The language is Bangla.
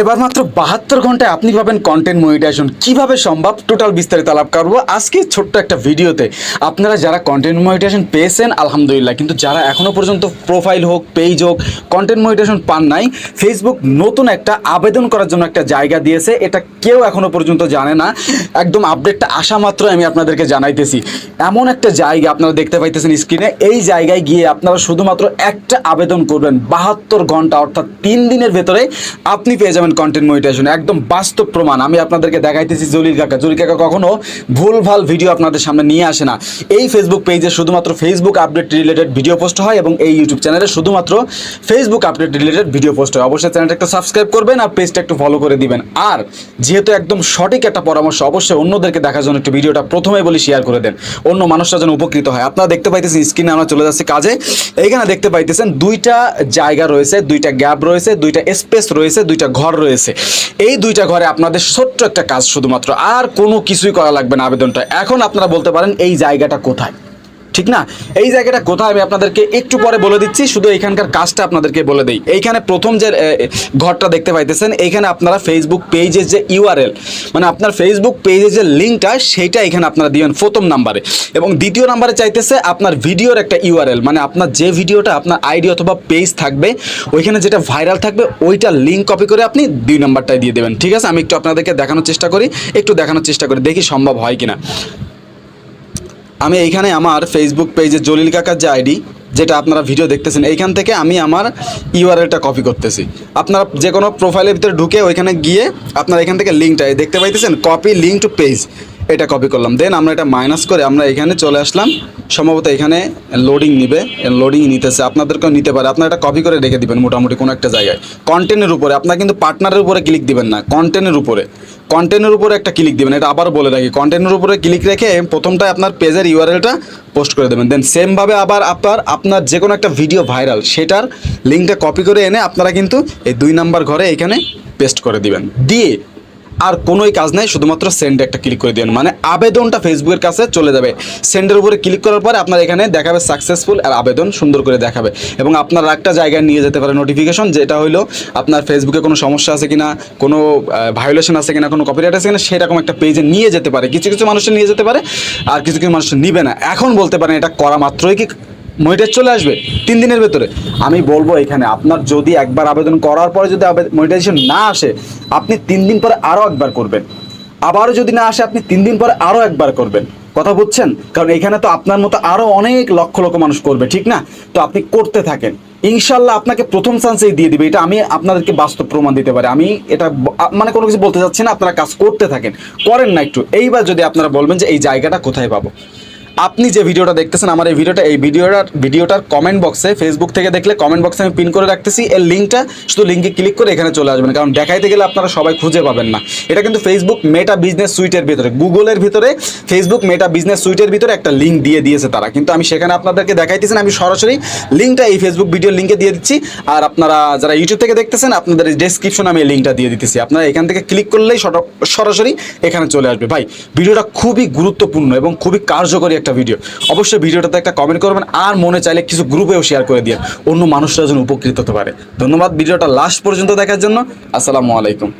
এবার মাত্র বাহাত্তর ঘন্টায় আপনি পাবেন কন্টেন্ট মনিটাইজেশন কীভাবে সম্ভব? টোটাল বিস্তারিত আলাপ করব আজকে ছোট্ট একটা ভিডিওতে। আপনারা যারা কন্টেন্ট মনিটাইজেশন পেয়েছেন, আলহামদুলিল্লাহ, কিন্তু যারা এখনও পর্যন্ত প্রোফাইল হোক পেজ হোক কন্টেন্ট মনিটাইজেশন পান নাই ফেসবুক নতুন একটা আবেদন করার জন্য একটা জায়গা দিয়েছে। এটা কেউ এখনও পর্যন্ত জানে না। একদম আপডেটটা আসা মাত্র আমি আপনাদেরকে জানাইতেছি। এমন একটা জায়গা আপনারা দেখতে পাইতেছেন স্ক্রিনে এই জায়গায় গিয়ে আপনারা শুধুমাত্র একটা আবেদন করবেন। বাহাত্তর ঘণ্টা অর্থাৎ তিন দিনের ভেতরে আপনি পেয়ে যাবেন কন্টেন্ট মনিটাইজেশন একদম বাস্তব প্রমাণ। আমি আপনাদেরকে দেখাইতেছি জলিল কাকা। জলিল কাকা কখনো ভুলভাল ভিডিও আপনাদের সামনে নিয়ে আসে না। এই ফেসবুক পেজে শুধুমাত্র Facebook update related video post হয় এবং এই ইউটিউব চ্যানেলে শুধুমাত্র Facebook update related video post হয়। অবশ্যই চ্যানেলটা একটু সাবস্ক্রাইব করবেন আর পেজটা একটু ফলো করে দিবেন। আর যেহেতু একদম সঠিক একটা পরামর্শ, অবশ্যই অন্যদেরকে দেখার জন্য একটু ভিডিওটা প্রথমে বলি শেয়ার করে দেন। অন্য মানুষরা যেন উপকৃত হয়। আপনারা দেখতে পাইতেছেন স্ক্রিনে আমরা চলে যাচ্ছি কাজে। এইখানে দেখতে পাইতেছেন দুইটা জায়গা রয়েছে, দুইটা গ্যাপ রয়েছে, দুইটা স্পেস রয়েছে, দুইটা ঘর রয়েছে। এই দুইটা ঘরে আপনাদের ছোট্ট একটা কাজ শুধুমাত্র। আর কোনো কিছুই করা লাগবে না আবেদনটা। এখন আপনারা বলতে পারেন এই জায়গাটা কোথায়? ঠিক না? এই জায়গাটা কোথায় আমি আপনাদেরকে একটু পরে বলে দিচ্ছি, শুধু এখানকার কাজটা আপনাদেরকে বলে দিই। এইখানে প্রথম যে ঘরটা দেখতে পাইতেছেন, এইখানে আপনারা ফেসবুক পেজের যে ইউআরএল মানে আপনার ফেসবুক পেজের যে লিঙ্কটা সেইটা এখানে আপনারা দিবেন প্রথম নাম্বারে। এবং দ্বিতীয় নাম্বারে চাইতেছে আপনার ভিডিওর একটা ইউআরএল মানে আপনার যে ভিডিওটা আপনার আইডি অথবা পেজ থাকবে, ওইখানে যেটা ভাইরাল থাকবে, ওইটা লিঙ্ক কপি করে আপনি দুই নাম্বারটাই দিয়ে দেবেন। ঠিক আছে? আমি একটু আপনাদেরকে দেখানোর চেষ্টা করি, একটু দেখানোর চেষ্টা করি, দেখি সম্ভব হয় কিনা। আমি এইখানে আমার ফেসবুক পেজে জলিল কাকার যে আইডি যেটা আপনারা ভিডিও দেখতেছেন, এইখান থেকে আমি আমার ইউআরএলটা কপি করতেছি। আপনারা যে কোনো প্রোফাইলের ভিতরে ঢুকে ওইখানে গিয়ে আপনারা এখান থেকে লিঙ্কটা দেখতে পাইতেছেন কপি লিঙ্ক টু পেজ এটা কপি করলাম। দেন আমরা এটা মাইনাস করে আমরা এখানে চলে আসলাম। সম্ভবত এখানে লোডিং নিবে লোডিং নিতেছে। আপনাদেরকেও নিতে পারে। আপনারা এটা কপি করে রেখে দিবেন মোটামুটি কোনো একটা জায়গায়। কন্টেন্টের উপরে, আপনার কিন্তু পার্টনারের উপরে ক্লিক দিবেন না কন্টেন্টের উপরে। কন্টেন্টের উপরে একটা ক্লিক দেবেন, এটা আবার বলে রাখি কন্টেন্টের উপরে ক্লিক রেখে প্রথমটায় আপনার পেজের ইউআরএলটা পোস্ট করে দেবেন। দেন সেমভাবে আবার আপনার আপনার যে কোনো একটা ভিডিও ভাইরাল সেটার লিঙ্কটা কপি করে এনে আপনারা কিন্তু এই দুই নাম্বার ঘরে এখানে পেস্ট করে দিবেন। দিয়ে আর কোনোই কাজ নাই, শুধুমাত্র সেন্ড একটা ক্লিক করে দিবেন। মানে আবেদনটা ফেসবুকের কাছে চলে যাবে। সেন্ডের উপরে ক্লিক করার পরে আপনার এখানে দেখাবে সাকসেসফুল আর আবেদন সুন্দর করে দেখাবে। এবং আপনার একটা জায়গায় নিয়ে যেতে পারে নোটিফিকেশন যেটা হলো আপনার ফেসবুকে কোনো সমস্যা আছে কিনা, কোনো ভায়োলেশন আছে কিনা, কোনো কপিরাইট আছে কিনা, সেরকম একটা পেজে নিয়ে যেতে পারে। কিছু কিছু মানুষের নিয়ে যেতে পারে, আর কিছু কিছু মানুষ নিবে না। এখন বলতে পারেন এটা করা মাত্রই কি মনিটাইজ চলে আসবে তিন দিনের ভেতরে। আমি বলব এখানে, আপনার যদি একবার আবেদন করার পরে যদি মনিটাইজেশন না আসে, আপনি তিন দিন পরে আরও একবার করবেন। আবারও যদি না আসে, আপনি তিন দিন পরে আরও একবার করবেন। কথা বুঝছেন? কারণ এখানে তো আপনার মতো আরও অনেক লক্ষ লক্ষ মানুষ করবে, ঠিক না? তো আপনি করতে থাকেন। ইনশাল্লাহ আপনাকে প্রথম চান্সেই দিয়ে দিবে। এটা আমি আপনাদেরকে বাস্তব প্রমাণ দিতে পারি। আমি এটা মানে কোনো কিছু বলতে চাচ্ছি না, আপনারা কাজ করতে থাকেন। করেন না একটু। এইবার যদি আপনারা বলবেন যে এই জায়গাটা কোথায় পাবো? আপনি যে ভিডিওটা দেখতেছেন, আমার এই ভিডিওটা, এই ভিডিওটার ভিডিওটার কমেন্ট বক্সে ফেসবুক থেকে দেখলে কমেন্ট বক্সে আমি পিন করে রাখতেছি। এর লিঙ্কটা শুধু লিঙ্কে ক্লিক করে এখানে চলে আসবেন। কারণ দেখাইতে গেলে আপনারা সবাই খুঁজে পাবেন না। এটা কিন্তু ফেসবুক মেটা বিজনেস সুইটের ভিতরে গুগলের ভিতরে ফেসবুক মেটা বিজনেস সুইটের ভিতরে একটা লিঙ্ক দিয়ে দিয়েছে তারা। কিন্তু আমি সেখানে আপনাদেরকে দেখাইতেছেন আমি সরাসরি লিঙ্কটা এই ফেসবুক ভিডিওর লিঙ্কে দিয়ে দিচ্ছি। আর আপনারা যারা ইউটিউব থেকে দেখতেছেন, আপনাদের ডেসক্রিপশন আমি এই লিঙ্কটা দিয়ে দিতেছি। আপনারা এখান থেকে ক্লিক করলেই সর- সরাসরি এখানে চলে আসবে। ভাই, ভিডিওটা খুবই গুরুত্বপূর্ণ এবং খুবই কার্যকরী একটা ভিডিও অবশ্যই ভিডিওটাতে একটা কমেন্ট করবেন আর মনে চাইলে কিছু গ্রুপেও শেয়ার করে দিয়ে অন্য মানুষরা যেন উপকৃত হতে পারে। ধন্যবাদ ভিডিওটা লাস্ট পর্যন্ত দেখার জন্য। আসসালামু আলাইকুম।